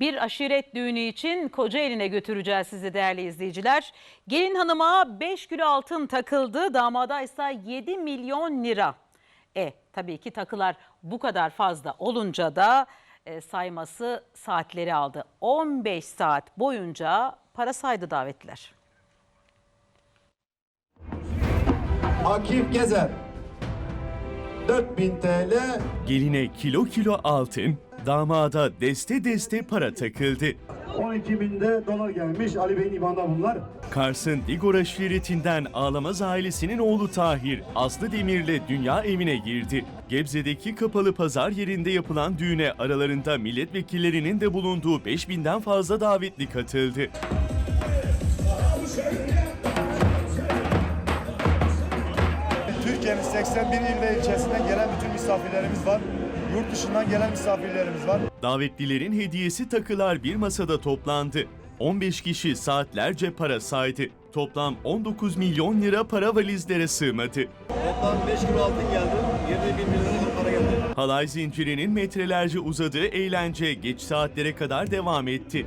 Bir aşiret düğünü için Kocaeli'ne götüreceğiz sizi değerli izleyiciler. Gelin hanıma 5 kilo altın takıldı, damada ise 7 milyon lira. E tabii ki takılar bu kadar fazla olunca da e, sayması saatleri aldı. 15 saat boyunca para saydı davetliler. Akif Gezer 4000 TL Geline kilo kilo altın, damada deste deste para takıldı. 12 binde dolar gelmiş. Ali Bey'in IBAN'da bunlar. Kars'ın Digor aşiretinden Ağlamaz ailesinin oğlu Tahir, Aslı Demir'le dünya evine girdi. Gebze'deki kapalı pazar yerinde yapılan düğüne aralarında milletvekillerinin de bulunduğu 5000'den fazla davetli katıldı. Türkiye'nin 81 il ve ilçesinden gelen bütün misafirlerimiz var. Yurt dışından gelen misafirlerimiz var. Davetlilerin hediyesi takılar bir masada toplandı. 15 kişi saatlerce para saydı. Toplam 19 milyon lira para valizlere sığmadı. Toplam 5 kilo altın geldi. 20 bin lira para geldi. Halay zincirinin metrelerce uzadığı eğlence geç saatlere kadar devam etti.